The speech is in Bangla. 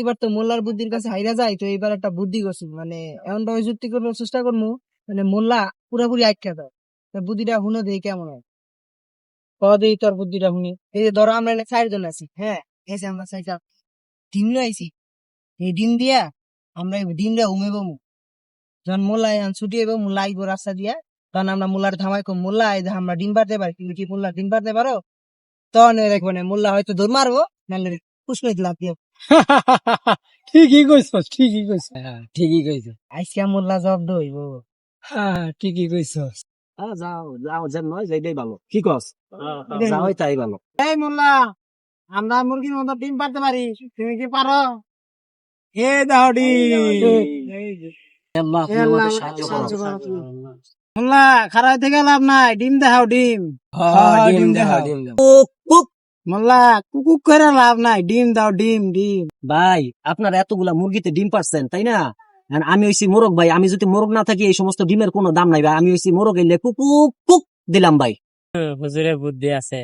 এবার তো মোল্লার বুদ্ধির কাছে হাইরা যায়, তো এবার একটা বুদ্ধি করছি মানে এমন ভাবে যুক্তি করবার চেষ্টা করব মানে মোল্লা পুরাপুরি আটকা দেয় বুদ্ধিটা হুনো দেই কেমন হয়? তোর বুদ্ধিটা শুনি এই যে ধরো আমরা এখানে চারজন আছি হ্যাঁ? আমরা ডিম আইছি। এই ডিম দিয়া আমরা ডিমটা উমেব যখন মোল্লা ছুটি মোল্লা আইব রাস্তা দিয়া, তখন আমরা মোল্লার থামাই কম মোল্লা আমরা ডিম পারতে পারি, তুমি কি মোল্লা ডিম পারতে পারো? তখন মানে মোল্লা হয়তো দৌড় মারবো, নাহলে পুষ্প লাভ দিয়ে ঠিকই কইছ ঠিকই কইছ হ্যাঁ ঠিকই কইছ আইসিয়া মোল্লা জব দইব। হ্যাঁ ঠিকই কইছ যাও যাও যেন নয় যেটাই ভালো। কি কস? যাও তাই ভালো। এই মোল্লা আমরা মুরগির মতো ডিম পারতে পারি। তুমি কি পারো? এ দাও ডি আল্লাহ এ আল্লাহ, সাহায্য সাহায্য করো। করো তুমি। মোল্লা খারাপ থেকে লাভ নাই। ডিম দেখাও ডিম। হ্যাঁ ডিম দাও ডিম মোল্লা কুকুক করে লাভ নাই। ডিম দাও ডিম ডিম। ভাই আপনার এতগুলা মুরগিতে ডিম পারছেন তাই না? আমি হইছি মোরগ ভাই। আমি যদি মোরগ না থাকি এই সমস্ত ডিমের কোনো দাম নাই ভাই। আমি হইছি মোরগ এলে কুকুক কুক দিলাম ভাই। হুজুরে বুদ্ধি আছে।